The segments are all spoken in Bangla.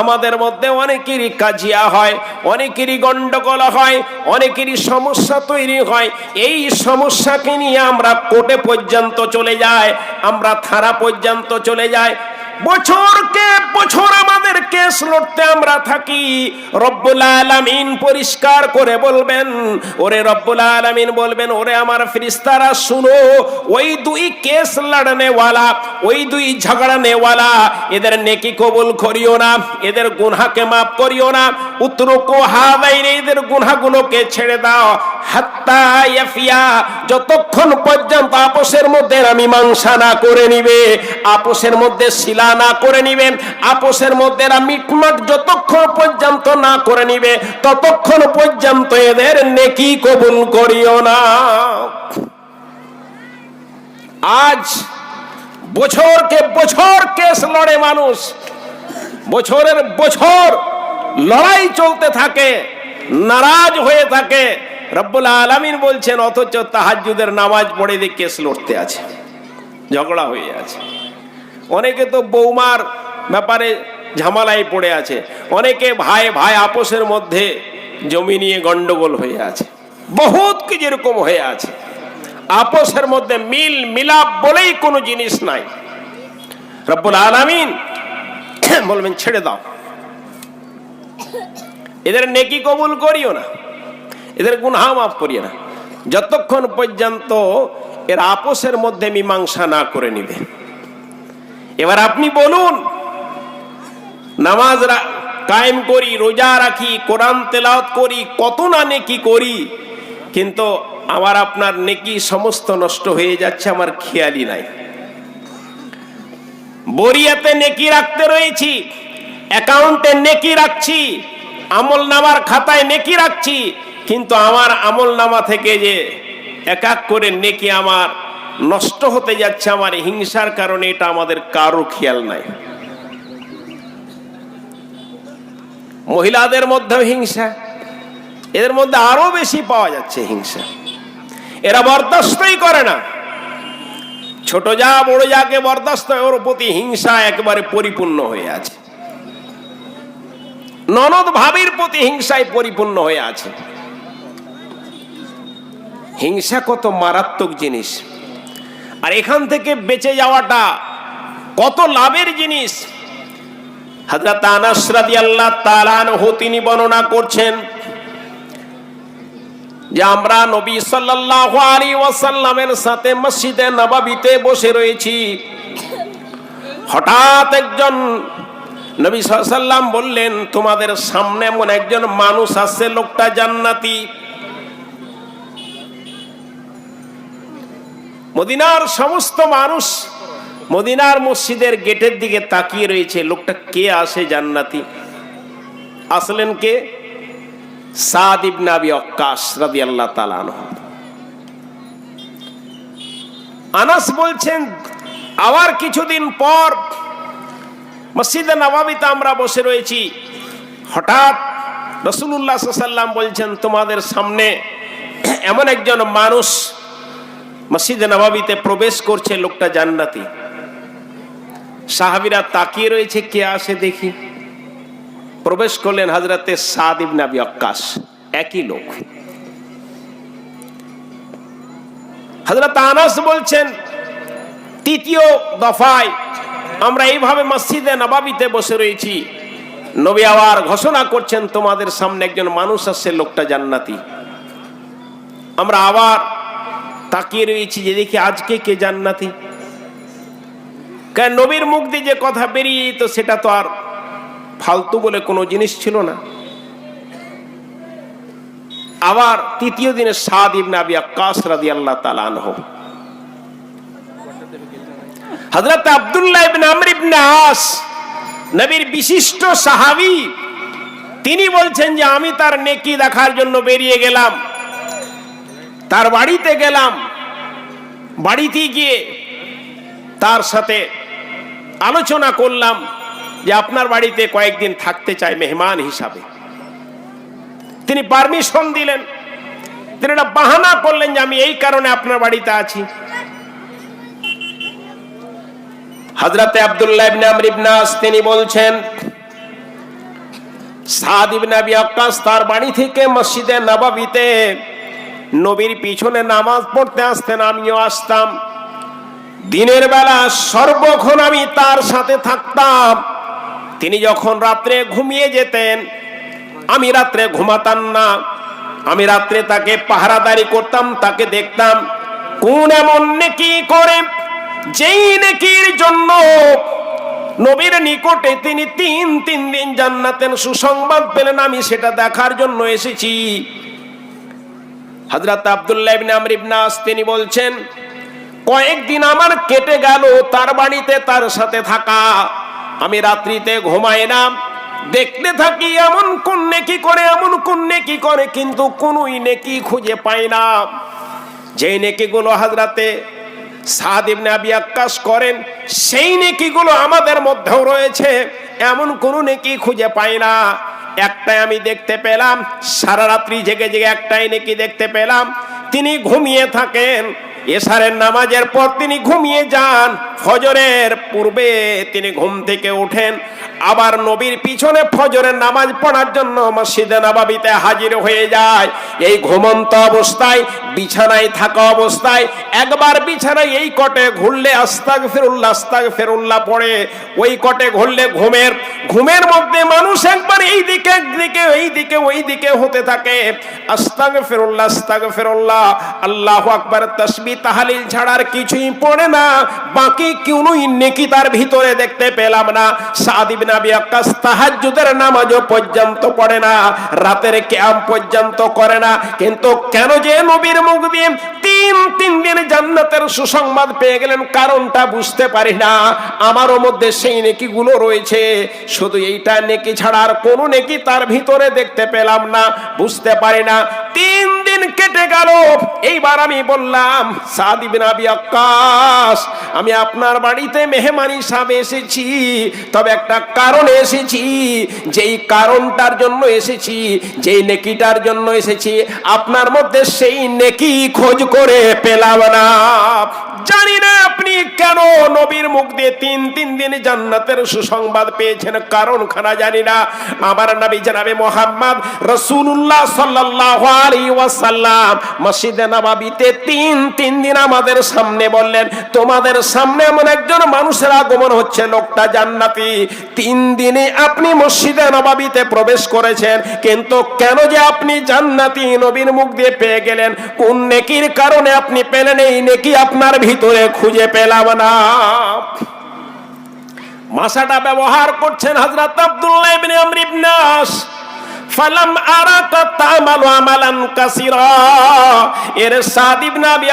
আমাদের মধ্যে অনেকেরই কাজিয়া হয়, অনেকেরই গন্ডগোল হয়, অনেকেরই সমস্যা তৈরি হয়। এই সমস্যাকে নিয়ে আমরা কোর্টে পর্যন্ত চলে যায় আমরা থানা পর্যন্ত চলে যাই বছরকে বছর আমাদের কেস লড়তে আমরা থাকি। রব্বুল আলামিন পরিষ্কার করে বলবেন, ওরে রব্বুল আলামিন বলবেন, ওরে আমার ফিরিস্তারা শুনো, ওই দুই কেস লড়নেওয়ালা, ওই দুই ঝগড়ানেওয়ালা, এদের নেকি কবুল করিও না, এদের গুনহাকে মাফ করিও না উত্তরকো হাদাইনে এদের গুনহাগুলোকে ছেড়ে দাও। যতক্ষণ পর্যন্ত আপোষের মধ্যে আমি মাংসা না করে নিবে, আপোষের মধ্যে শিলা না করে নিবে আপোষের মধ্যে মিটমাট যতক্ষণ পর্যন্ত না করে নিবে, ততক্ষণ পর্যন্ত এদের নেকি কবুল করিও না। আজ বছরকে বছর কেস লড়ে মানুষ, বছরের বছর লড়াই চলতে থাকে, নারাজ হয়ে থাকে রব্বুল আলামিন বলছেন, অথচ তাহাজ্জুদের নামাজ পড়ে দিয়ে কেস লড়তে আছে, ঝগড়া হয়ে আছে। অনেকে তো বৌমার ব্যাপারে ঝামেলায় পড়ে আছে, অনেকে ভাই ভাই আপোষের মধ্যে জমি নিয়ে গন্ডগোল হয়ে আছে, বহুত কি যেরকম হয়ে আছে। আপোষের মধ্যে মিল, মিলাপ বলেই কোনো জিনিস নাই। রব্বুল আলামিন বলবেন, ছেড়ে দাও। এদের নেকি কবুল করিও না। এদের গুনহা মাফ করিও না। যতক্ষণ পর্যন্ত এর আপোষের মধ্যে মীমাংসা না করে নিবে। এবার আপনি বলুন, নামাজ কায়েম করি, রোজা রাখি, কোরআন তেলাওয়াত করি, কত না নেকি করি, কিন্তু আমার আপনার নেকি সমস্ত নষ্ট হয়ে যাচ্ছে, আমার খেয়ালই নাই। বরিয়াতে নেকি রাখতে রয়েছি, অ্যাকাউন্টে নেকি রাখছি আমল নামার খাতায় নেকি রাখছি কিন্তু আমার আমল নামা থেকে যে এক এক করে নেকি আমার নষ্ট হতে যাচ্ছে, আমার হিংসার কারণে এটা আমাদের কারও খেয়াল নাই। মহিলাদের মধ্যেও হিংসা, এদের মধ্যে আরও বেশি পাওয়া যাচ্ছে হিংসা। এরা বরদাস্তই করে না। ছোট যা, বড় যাকে বরদাস্ত ওর প্রতি হিংসা একেবারে পরিপূর্ণ হয়ে আছে। ননদ ভাবির প্রতি হিংসায় পরিপূর্ণ হয়ে আছে। হিংসা কত মারাত্মক জিনিস। আর এখান থেকে বেঁচে যাওয়াটা কত লাভের জিনিস। হযরত আনাস রাদিয়াল্লাহু তাআলা আনহু তিনি বর্ণনা করছেন যে আমরা নবী সাল্লাল্লাহু আলাইহি ওয়াসাল্লামের সাথে মসজিদে নববীতে বসে রয়েছি। হঠাৎ একজন নবী সাল্লাম বললেন, তোমাদের সামনে এমন একজন মানুষ আসছে লোকটা জান্নাতি। মদিনার সমস্ত মানুষ মদিনার মসজিদের গেটের দিকে তাকিয়ে রয়েছে। লোকটা কে আসে জান্নাতি? আসলেন কে? সাদ ইবনে আবি ওয়াক্কাস রাদিয়াল্লাহু তাআলা আনহু। আনাস বলছেন, আবার কিছুদিন পর মসজিদে নবাবিতে আমরা বসে রয়েছি। হঠাৎ রসুল্লাহ সাল্লাম বলছেন, তোমাদের সামনে এমন একজন মানুষ মসজিদে নবাবিতে প্রবেশ করছে লোকটা জান্নাতি। সাহাবিরা তাকিয়ে রয়েছে, কে আসে দেখি। প্রবেশ করলেন হাজরাতে সাদ ইবনে আবি একই লোক। হজরত আনাস বলছেন, তৃতীয় দফায় আমরা এইভাবে মসজিদে নবাবিতে বসে রয়েছি। নবী আবার ঘোষণা করছেন, তোমাদের সামনে একজন মানুষ আসছে, লোকটা জান্নাতি। আমরা আবার তাকিয়ে রয়েছি যে দেখি আজকে কে জান্নাতি? কারণ নবীর মুখ দিয়ে যে কথা বেরিয়ে তো সেটা তো আর ফালতু বলে কোনো জিনিস ছিল না। আবার তৃতীয় দিনে সাদ ইবনে আবি আক্কাস রাদিয়াল্লাহু আব্দুল্লাহ ইবনে আমর ইবনে আস, নবীর বিশিষ্ট সাহাবী, তিনি বলছেন যে আমি তার নেকি দেখার জন্য বেরিয়ে গেলাম। তার বাড়িতে গেলাম। বাড়িতে গিয়ে তার সাথে আলোচনা করলাম যে আপনার বাড়িতে কয়েকদিন থাকতে চাই মেহমান হিসাবে। তিনি পারমিশন দিলেন। তিনি একটা বাহানা করলেন যে আমি এই কারণে আপনার বাড়িতে আছি। হজরতে আবদুল্লাহ ইবনে আমর ইবনে আস তিনি বলছেন, সাদ ইবনে আবি আক্কাস তার বাড়ি থেকে মসজিদে নবাবিতে নবীর পিছনে নামাজ পড়তে আসতেন, আমিও আসতাম। দিনের বেলা সর্বক্ষণ আমি তার সাথে থাকতাম। তিনি যখন রাত্রে ঘুমিয়ে যেতেন, আমি রাত্রে ঘুমাতাম না। আমি রাত্রে তাকে পাহারাদারি করতাম, তাকে দেখতাম, কোন এমন নেকি করে যেই নেকির জন্য নবীর নিকটে তিনি তিন তিন দিন জান্নাতের সুসংবাদ পেলেন, আমি সেটা দেখার জন্য এসেছি। হজরত আবদুল্লাহ ইবনে আমর ইবনে আস তিনি বলছেন, কয়েকদিন আমার কেটে গেল, তার বাড়িতে তার সাথে থাকা। আমি রাত্রিতে ঘুমাই না দেখতে থাকি এমন কোন নেকি করে, এমন কোন নেকি করে, কিন্তু কোনই নেকি খুঁজে পাই না। যে নেকিগুলো হাজরাতে সাদ ইবনে আবি আক্কাস করেন, সেই নেকিগুলো আমাদের মধ্যেও রয়েছে, এমন কোনো নেকি খুঁজে পাই না। একটাই আমি দেখতে পেলাম, সারা রাত্রি জেগে জেগে একটাই নাকি দেখতে পেলাম। তিনি ঘুমিয়ে থাকেন এসারের নামাজের পর তিনি ঘুমিয়ে যান। ফজরের পূর্বে তিনি ঘুম থেকে ওঠেন। আবার নবীর পিছনে ফজরের নামাজ পড়ার জন্য মসজিদে নবাবিতে হাজির হয়ে যায়। এই ঘুমন্ত অবস্থায়, বিছানায় থাকা অবস্থায়, একবার বিছানায় এই কটে ঘুরলে আস্তাক ফেরুল্লাহ আস্তাক ফেরুল্লাহ পড়ে। ওই কটে ঘুরলে ঘুমের ঘুমের মধ্যে মানুষ একবার এই দিকে একদিকে এই দিকে, ওই দিকে হতে থাকে। আস্তাক ফেরুল্লাহ আস্তাক ফেরুল্লাহ আল্লাহ আকবার তসবি তাহালিল ছাড়ার কিছুই পড়ে না। বাকি সুসংবাদ পেয়ে গেলেন কারণটা বুঝতে পারি না। আমারও মধ্যে সেই নেকিগুলো রয়েছে। শুধু এইটা নেকি ছাড়া আর কোনো নেকি তার ভিতরে দেখতে পেলাম না, বুঝতে পারি না। তিন কেটে গেল। এইবার আমি বললাম সাদিবিন আক্কাস, আমি আপনার বাড়িতে মেহমান হিসাবে এসেছি, তবে একটা কারণে এসেছি, যেই কারণটার জন্য এসেছি, যেই নেকিটার জন্য এসেছি, আপনার মধ্যে সেই নেকি খোঁজ করে পেলাম না। জানি না আপনি কেন নবীর মুখ দিয়ে তিন তিন দিন জান্নাতের সুসংবাদ পেয়েছেন কারণ খানা জানি না। আমার নবী জানাবে মোহাম্মদ রসুল্লাহ সাল্লাহ আলী ওয়াসাল্লাম মসজিদে নবাবিতে তিন তিন দিন আমাদের সামনে বললেন, তোমাদের সামনে এমন একজন মানুষের আগমন হচ্ছে, লোকটা জান্নাতি। তিন দিনে আপনি মসজিদে নবাবিতে প্রবেশ করেছেন, কিন্তু কেন যে আপনি জান্নাতি নবীর মুখ দিয়ে পেয়ে গেলেন? কোন নেকির কারণে আপনি পেলেন? এই নেকি আপনার ভিতরে খুঁজে পেলাম না। মাসাটা ব্যবহার করছেন হজরত আব্দুল্লাহ ইবনে আমর ইবনে আস ফালাম আরাকা তামালু আমালান কাসিরা। এর সাদ ইবনে আবি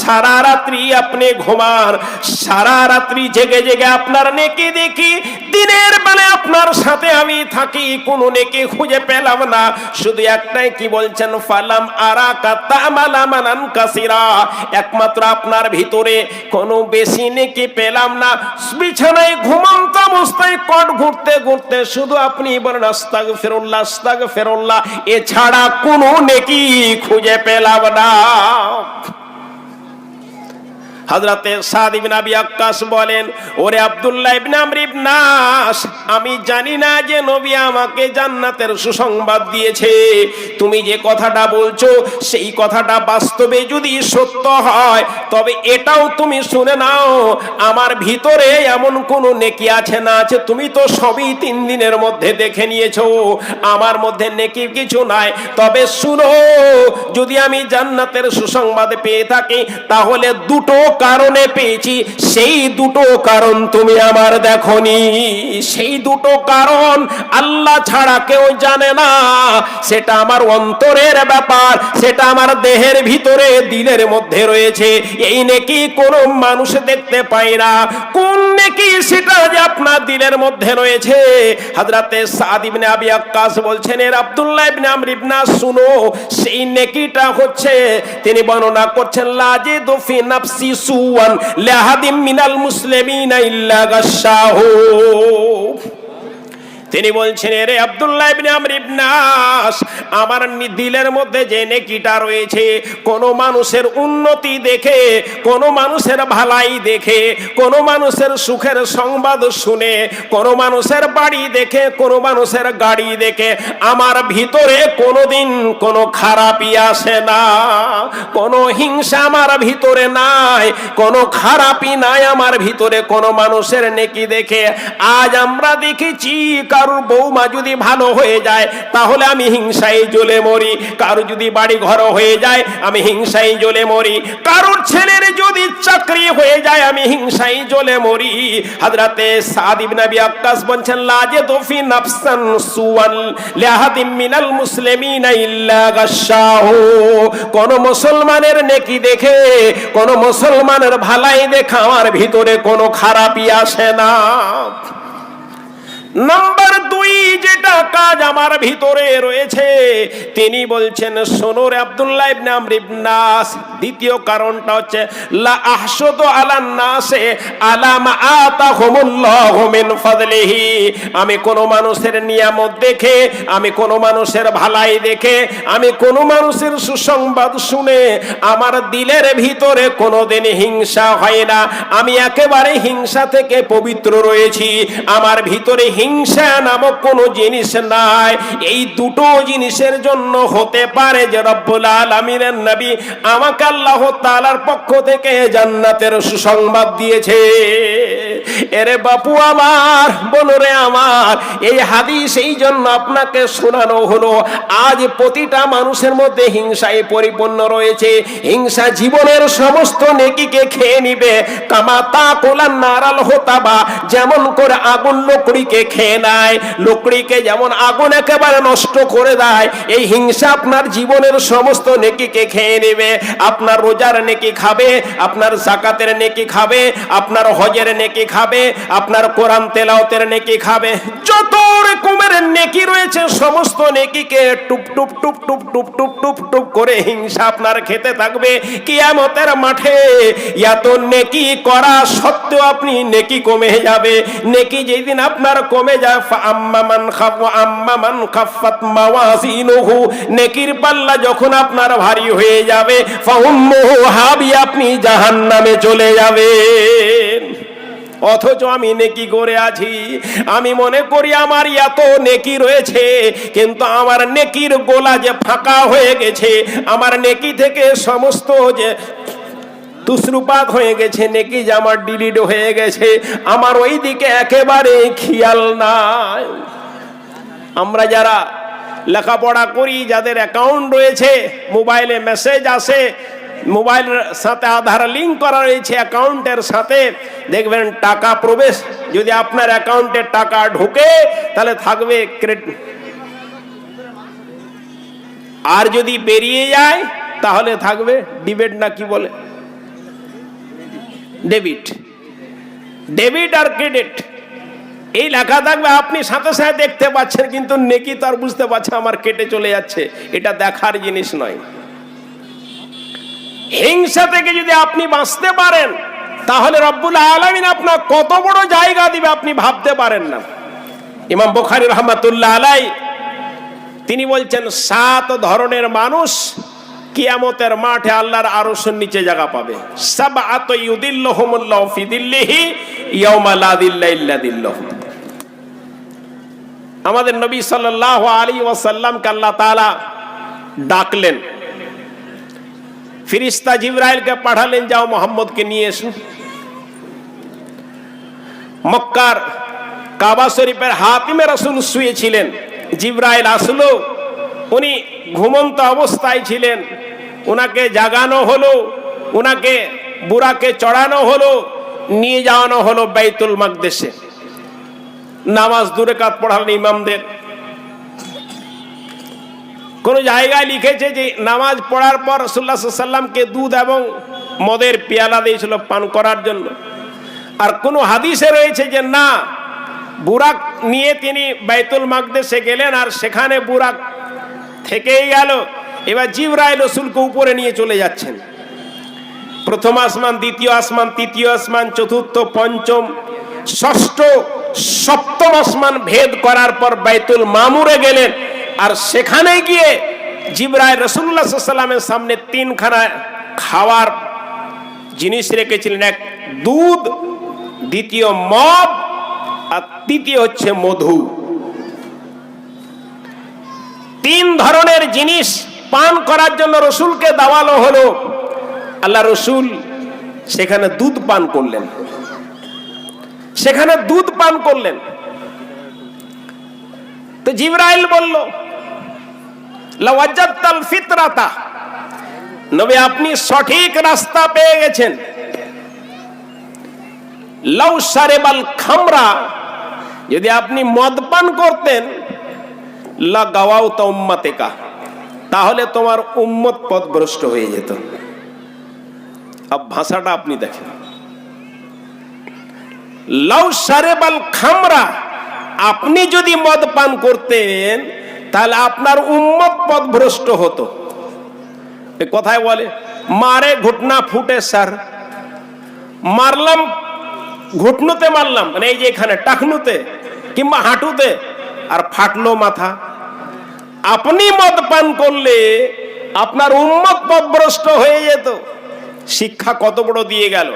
সারা রাত্রি আপনি ঘুমান সারা রাত্রি জেগে জেগে আপনার নেকি দেখি, দিনের বেলা আপনার সাথে আমি থাকি, কোনো নেকি খুঁজে পেলাম না। শুধু একটাই কি বলছেন, ফালাম আরাকা তামাল আমালান কাসিরা। একমাত্র আপনার ভিতরে কোনো বেশি নেকি পেলাম না। বিছানায় ঘুমন্ত অবস্থায় কট ঘুরতে ঘুরতে শুধু আপনি বলেন আস্তাগ ফেরুল্লাহ আস্তাগ ফেরুল্লাহ এছাড়া কোনো নেকি খুঁজে পেলাম না। হযরতে সাদ ইবনে আবি আক্কাস বলেন, ওরে আব্দুল্লাহ ইবনে আমর ইবনে আমি জানি না যে নবী আমাকে জান্নাতের সুসংবাদ দিয়েছে। তুমি যে কথাটা বলছো, সেই কথাটা বাস্তবে যদি সত্য হয়, তবে এটাও তুমি শুনে নাও, আমার ভিতরে এমন কোন নেকি আছে না আছে তুমি তো সবই তিন দিনের মধ্যে দেখে নিয়েছো। আমার মধ্যে নেকি কিছু নাই। তবে শুনো, যদি আমি জান্নাতের সুসংবাদ পেয়ে থাকি, তাহলে দুটো কারণে পেয়েছি, সেই দুটো কারণ তুমি আমার দেখনি। সেই দুটো কারণ আল্লাহ ছাড়া কেউ জানে না। সেটা আমার অন্তরের ব্যাপার, সেটা আমার দেহের ভিতরে, দিলের মধ্যে রয়েছে। এই নেকি কোন মানুষ দেখতে পায় না। কোন নেকি সেটা যে আপনার দিলের মধ্যে রয়েছে? হাজরাতে সাদ ইবনে আবি আক্কাস বলছেন, এর আব্দুল্লাহ ইবনে আমর ইবনে, শুনো, সেই নেকিটা হচ্ছে, তিনি বর্ণনা করছেন লাজে দফি নাফসি সুয়ান লাহাদিম মিনাল মুসলিমিনা ইল্লা গাশাহু তিনি বলছেন রে আব্দুল্লাহ ইবনে আমর ইবনে আস আমার দিলের মধ্যে যে নেকিটা রয়েছে, কোন মানুষের উন্নতি দেখে, কোন মানুষের ভালাই দেখে, কোন মানুষের সুখের সংবাদ শুনে, কোন মানুষের বাড়ি দেখে, কোন মানুষের গাড়ি দেখে, আমার ভিতরে কোনোদিন কোনো খারাপই আসে না, কোনো হিংসা আমার ভিতরে নাই, কোনো খারাপই নাই আমার ভিতরে, কোনো মানুষের নেকি দেখে, আজ আমরা দেখেছি কারোর বৌমা যদি ভালো হয়ে যায়, তাহলে আমি হিংসায় জ্বলে মরি। কারও যদি বাড়ি ঘর হয়ে যায়, আমি হিংসায় জ্বলে মরি। কারোর ছেলের যদি চাকরি হয়ে যায়, আমি হিংসায় জ্বলে মরি। হাজরাতে সাদিব নবী আক্কাস বলছেন লাজে দফি নাফসান সুয়াল লিহাদিম মিনাল মুসলিমিনা ইল্লা গাশাহু কোন মুসলমানের নেকি দেখে, কোন মুসলমানের ভালাই দেখা আমার ভিতরে কোনো খারাপই আসে না। নাম্বার যেটা কাজ আমার ভিতরে রয়েছে, তিনি বলছেন সোনর আব্দুল্লাহ ইবনে আমর নাস দ্বিতীয় কারণটা হচ্ছে, লা আহসুদু আলান নাসে আলাম আতাহুমুল্লাহু মিন ফাদলিহি। আমি কোন মানুষের নিয়ামত দেখে, আমি কোন মানুষের ভালাই দেখে, আমি কোন মানুষের সুসংবাদ শুনে আমার দিলের ভিতরে কোনোদিন হিংসা হয় না। আমি একেবারে হিংসা থেকে পবিত্র রয়েছি। আমার ভিতরে হিংসা নামক কোনো জিনিস নাই। এই দুটো জিনিসের জন্য হতে পারে যে রব্বুল আলামিনের নবী আমাকে আল্লাহ তাআলার পক্ষ থেকে জান্নাতের সুসংবাদ দিয়েছে। এরে বাপু আমার, বলরে আমার, এই হাদিস এই জন্য আপনাকে শোনানো হলো। আজ প্রতিটা মানুষের মধ্যে হিংসায় পরিপূর্ণ রয়েছে। হিংসা জীবনের সমস্ত নেকিকে খেয়ে নিবে। কামা তা কোলান নারাল হতাবা, যেমন করে আগুন লকড়িকে খেয়ে নেয়। লকড়িকে যেমন আগুন একেবারে নষ্ট করে দেয়, এই হিংসা আপনার জীবনের সমস্ত নেকিকে খেয়ে নেবে। আপনার রোজার নেকি খাবে, আপনার জাকাতের নেকি খাবে, আপনার হজের নেকি খাবে, আপনার কোরআন তেলাওতের নেকি খাবে। যত রকমের নেকি রয়েছে, সমস্ত নেকিকে টুপ টুপ টুপ টুপ টুপ টুপ টুপ টুপ করে হিংসা আপনার খেতে থাকবে। কিয়ামতের মাঠে এত নেকি করা সত্ত্বেও আপনি নেকি কমে যাবে। নেকি যেদিন আপনার কমে যায় আম্মামান আম্মামান খাফাত মাওয়াজিনুহু। নেকির পাল্লা যখন আপনার ভারী হয়ে যাবে ফাউম্মুহু হাবি আপনি জাহান্নামে চলে যাবেন। অথচ আমি নেকি করে আছি। আমি মনে করি আমার এত নেকি রয়েছে, কিন্তু আমার নেকির গোলা যে ফাঁকা হয়ে গেছে, আমার নেকি থেকে সমস্ত যে তুসরুপাত হয়ে গেছে, নেকি যে আমার ডিলিট হয়ে গেছে, আমার ওই দিকে একেবারে খেয়াল নাই। আমরা যারা লেখাপড়া করি, যাদের অ্যাকাউন্ট রয়েছে মোবাইলে মেসেজ আসে মোবাইলের সাথে আধার লিঙ্ক করা রয়েছে অ্যাকাউন্টের সাথে, দেখবেন টাকা প্রবেশ, যদি আপনার অ্যাকাউন্টে টাকা ঢোকে, তাহলে থাকবে ক্রেডিট আর যদি বেরিয়ে যায়, তাহলে থাকবে ডিবেট না কি বলে? ডেবিট ডেবিট আর ক্রেডিট এই লেখা থাকবে, আপনি সাথে সাথে দেখতে পাচ্ছেন, কিন্তু নেকি তার বুঝতে পারছে আমার কেটে চলে যাচ্ছে। এটা দেখার জিনিস নয়। হিংসা থেকে যদি আপনি বাঁচতে পারেন, তাহলে রব্বুল আলমিন আপনার কত বড় জায়গা দিবে আপনি ভাবতে পারেন না। ইমাম বুখারি রহমাতুল্লাহ আলাই তিনি বলছেন, সাত ধরনের মানুষ কিয়ামতের মাঠে আল্লাহর আরশের নিচে জায়গা পাবে। সাবআত ইউদিল্লাহুমুল্লাহু ফি দিল্লিহি, ইয়াউমা লা দিল্লা ইল্লা দিল্লাহু। আমাদের নবী সাল্লাল্লাহু আলাইহি ওয়াসাল্লামকে আল্লাহ তাআলা ডাকলেন। ফিরিস্তা জিব্রাইলকে পাঠালেন, যাও মোহাম্মদকে নিয়ে এসো। মক্কার কাবা শরীফের হাতিমে রাসূল শুয়েছিলেন। জিব্রাইল আসলো, উনি ঘুমন্ত অবস্থায় ছিলেন। ওনাকে জাগানো হলো ওনাকে বুড়াকে চড়ানো হলো, নিয়ে যাওয়ানো হলো বাইতুল মাকদেশে। নামাজ দূরে কাত পড়ালেন ইমামদের। কোন জায়গায় লিখেছে যে নামাজ পড়ার পর সাল্লামকে দুধ এবং মদের পেয়ালা দিয়েছিল পান করার জন্য। আর কোন হাদিসে রয়েছে যে না, বুরাক নিয়ে তিনি বাইতুল মাকদেশে গেলেন আর সেখানে বুরাক থেকেই গেল। এবার জিবরাইল রসুলকে উপরে নিয়ে চলে যাচ্ছেন। প্রথম আসমান, দ্বিতীয় আসমান, তৃতীয় আসমান, চতুর্থ, পঞ্চম, ষষ্ঠ সপ্তম আসমান ভেদ করার পর বাইতুল মামুরে গেলেন। আর সেখানে গিয়ে জিব্রাইল রসুল্লাহ সাল্লামের সামনে তিনখানা খাওয়ার জিনিস রেখেছিলেন। এক দুধ, দ্বিতীয় মদ, আর তৃতীয় হচ্ছে মধু। তিন ধরনের জিনিস পান করার জন্য রসুলকে দাওয়ালো হলো। আল্লাহ রসুল সেখানে দুধ পান করলেন। সেখানে দুধ পান করলেন। তো জিব্রাইল বলল লাওয়াজ্জাতাল ফিতরাতা। নবী, আপনি সঠিক রাস্তা পেয়ে গেছেন। লাউ সারেবাল খামরা, যদি আপনি মদ পান করতেন, লা গাওয়াও তা উম্মাতেকা, তাহলে তোমার উম্মত পথভ্রষ্ট হয়ে যেত। আব, ভাষাটা আপনি দেখেন। লাউ সারেবাল খামরা আপনি যদি মদ পান করতেন, তাহলে আপনার উম্মত পথভ্রষ্ট হতো। এ কথায় বলে, মারে ঘটনা ফুটে, স্যার। মারলাম, ঘুটনুতে মারলাম মানে এই যে এখানে, টাকনুতে কিংবা হাঁটুতে, আর ফাটলো মাথা। আপনি মদ পান করলে আপনার উম্মত পথভ্রষ্ট হয়ে যেত। শিক্ষা কত বড় দিয়ে গেল।